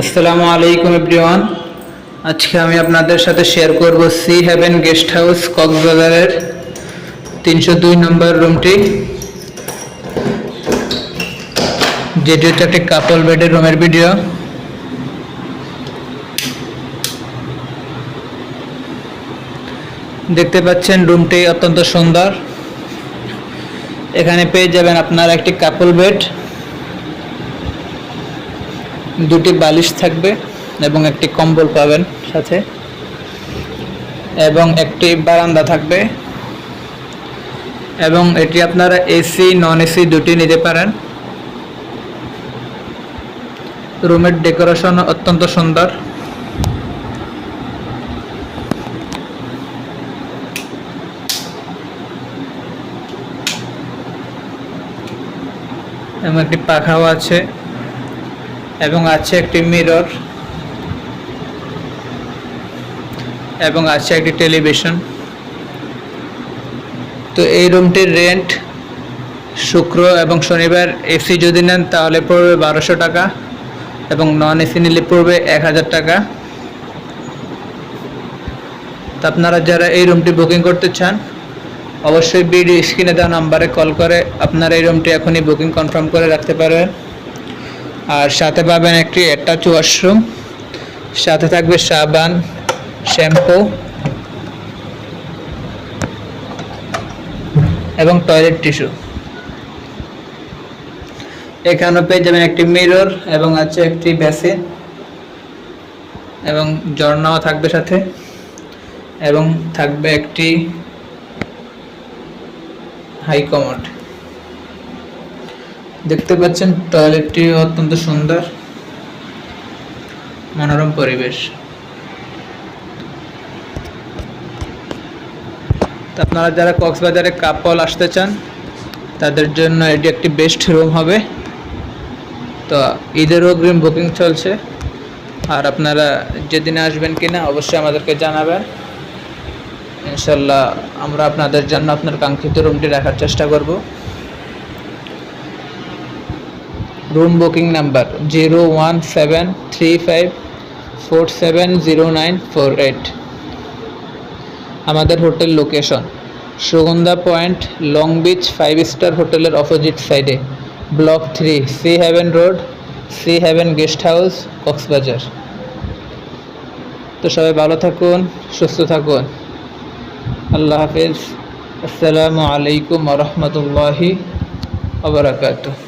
আসসালামু আলাইকুম এভরিওয়ান। আজকে আমি আপনাদের সাথে শেয়ার করব সি হেভেন গেস্ট হাউস কক্সবাজারের তিনশো দুই নম্বর রুমটি যেটি হচ্ছে একটি কাপল বেডের রুমের ভিডিও দেখতে পাচ্ছেন রুমটি অত্যন্ত সুন্দর। এখানে পেয়ে যাবেন আপনার একটি কাপল বেড দুটি বালিশ থাকবে এবং একটি কম্বল পাবেন সাথে। এবং একটি বারান্দা থাকবে। এবং এটি আপনারা এসি নন এসি দুটি নিতে পারেন। রুমের ডেকোরেশন অত্যন্ত সুন্দর। এবং একটি পাখাও আছে। এবং আছে একটি মিরর এবং আছে একটি টেলিভিশন তো এই রুমটির রেন্ট শুক্র এবং শনিবার এসি যদি নেন, তাহলে পড়বে বারোশো টাকা এবং নন এসি নিলে পড়বে এক হাজার টাকা। তো আপনারা যারা এই রুমটি বুকিং করতে চান, অবশ্যই ভিডিও স্ক্রিনে দেওয়া নাম্বারে কল করে, আপনারা এই রুমটি এখনই বুকিং কনফার্ম করে রাখতে পারবেন। আর সাথে পাবেন একটি অ্যাটাচ ওয়াশরুম। সাথে থাকবে সাবান, শ্যাম্পু এবং টয়লেট টিস্যু। এখানেও পেয়ে যাবেন একটি মিরর এবং আছে একটি বেসিন এবং ঝর্ণাও থাকবে সাথে এবং থাকবে একটি হাই কমোড দেখতে পাচ্ছেন টয়লেটটি অত্যন্ত সুন্দর, মনোরম পরিবেশ। আপনারা যারা কক্সবাজারে কাপল আসতে চান, তাদের জন্য এটি একটি বেস্ট রুম হবে। তো ঈদের অগ্রিম বুকিং চলছে। আর আপনারা যেদিনে আসবেন কিনা অবশ্যই আমাদেরকে জানাবেন। ইনশাল্লাহ আমরা আপনাদের জন্য আপনার কাঙ্ক্ষিত রুমটি রাখার চেষ্টা করব। Room booking number zero one seven three five four seven zero nine four eight আমাদের hotel location Sugandha point, long beach five star হোটেলের অপোজিট সাইডে block three sea haven road sea haven guest house Cox's Bazar. তো সবাই ভালো থাকুন, সুস্থ থাকুন। আল্লাহ হাফিজ। আসসালামু আলাইকুম রহমতুল্লাহি আবরাকাতুহ